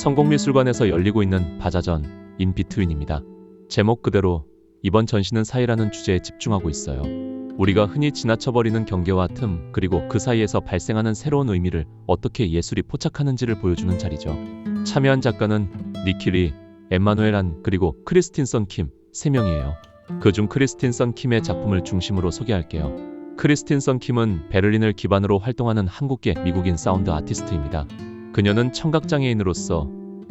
성공미술관에서 열리고 있는 바자전 인비트윈입니다. 제목 그대로 이번 전시는 사이라는 주제에 집중하고 있어요. 우리가 흔히 지나쳐버리는 경계와 틈 그리고 그 사이에서 발생하는 새로운 의미를 어떻게 예술이 포착하는지를 보여주는 자리죠. 참여한 작가는 니키리, 엠마누엘 안 그리고 크리스틴선 킴 3명이에요. 그중 크리스틴선 킴의 작품을 중심으로 소개할게요. 크리스틴선 킴은 베를린을 기반으로 활동하는 한국계 미국인 사운드 아티스트입니다. 그녀는 청각장애인으로서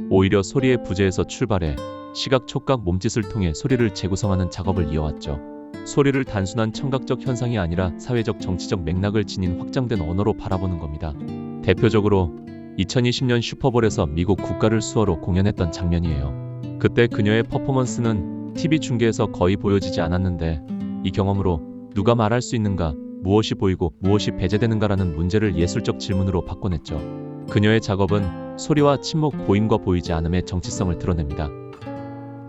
오히려 소리의 부재에서 출발해 시각, 촉각, 몸짓을 통해 소리를 재구성하는 작업을 이어왔죠. 소리를 단순한 청각적 현상이 아니라 사회적 정치적 맥락을 지닌 확장된 언어로 바라보는 겁니다. 대표적으로 2020년 슈퍼볼에서 미국 국가를 수어로 공연했던 장면이에요. 그때 그녀의 퍼포먼스는 TV 중계에서 거의 보여지지 않았는데 이 경험으로 누가 말할 수 있는가, 무엇이 보이고 무엇이 배제되는가라는 문제를 예술적 질문으로 바꿔냈죠. 그녀의 작업은 소리와 침묵, 보임과 보이지 않음의 정치성을 드러냅니다.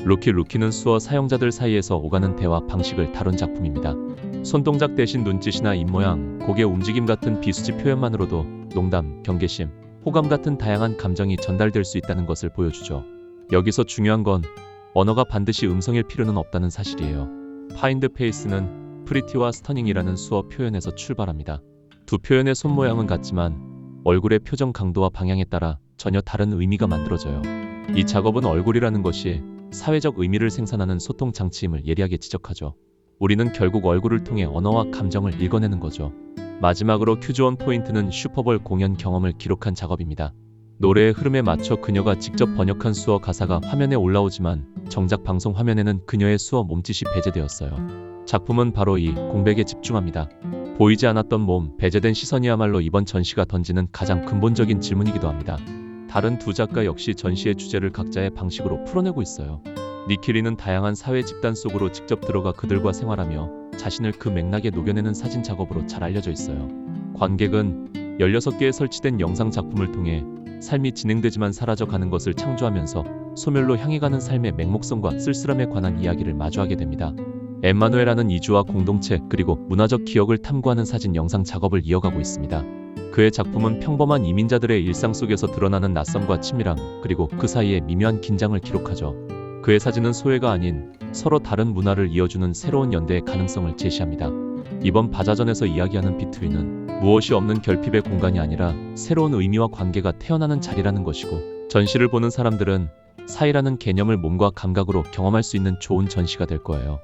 루키 루키는 수어 사용자들 사이에서 오가는 대화 방식을 다룬 작품입니다. 손동작 대신 눈짓이나 입모양, 고개 움직임 같은 비수지 표현만으로도 농담, 경계심, 호감 같은 다양한 감정이 전달될 수 있다는 것을 보여주죠. 여기서 중요한 건 언어가 반드시 음성일 필요는 없다는 사실이에요. 파인드 페이스는 프리티와 스터닝이라는 수어 표현에서 출발합니다. 두 표현의 손모양은 같지만 얼굴의 표정 강도와 방향에 따라 전혀 다른 의미가 만들어져요. 이 작업은 얼굴이라는 것이 사회적 의미를 생산하는 소통 장치임을 예리하게 지적하죠. 우리는 결국 얼굴을 통해 언어와 감정을 읽어내는 거죠. 마지막으로 큐즈원 포인트는 슈퍼볼 공연 경험을 기록한 작업입니다. 노래의 흐름에 맞춰 그녀가 직접 번역한 수어 가사가 화면에 올라오지만 정작 방송 화면에는 그녀의 수어 몸짓이 배제되었어요. 작품은 바로 이 공백에 집중합니다. 보이지 않았던 몸, 배제된 시선이야말로 이번 전시가 던지는 가장 근본적인 질문이기도 합니다. 다른 두 작가 역시 전시의 주제를 각자의 방식으로 풀어내고 있어요. 니키리는 다양한 사회 집단 속으로 직접 들어가 그들과 생활하며 자신을 그 맥락에 녹여내는 사진 작업으로 잘 알려져 있어요. 관객은 16개의 설치된 영상 작품을 통해 삶이 진행되지만 사라져가는 것을 창조하면서 소멸로 향해 가는 삶의 맹목성과 쓸쓸함에 관한 이야기를 마주하게 됩니다. 엠마누엘라는 이주와 공동체 그리고 문화적 기억을 탐구하는 사진 영상 작업을 이어가고 있습니다. 그의 작품은 평범한 이민자들의 일상 속에서 드러나는 낯섦과 친밀함 그리고 그 사이의 미묘한 긴장을 기록하죠. 그의 사진은 소외가 아닌 서로 다른 문화를 이어주는 새로운 연대의 가능성을 제시합니다. 이번 바자전에서 이야기하는 비트윈은 무엇이 없는 결핍의 공간이 아니라 새로운 의미와 관계가 태어나는 자리라는 것이고 전시를 보는 사람들은 사이라는 개념을 몸과 감각으로 경험할 수 있는 좋은 전시가 될 거예요.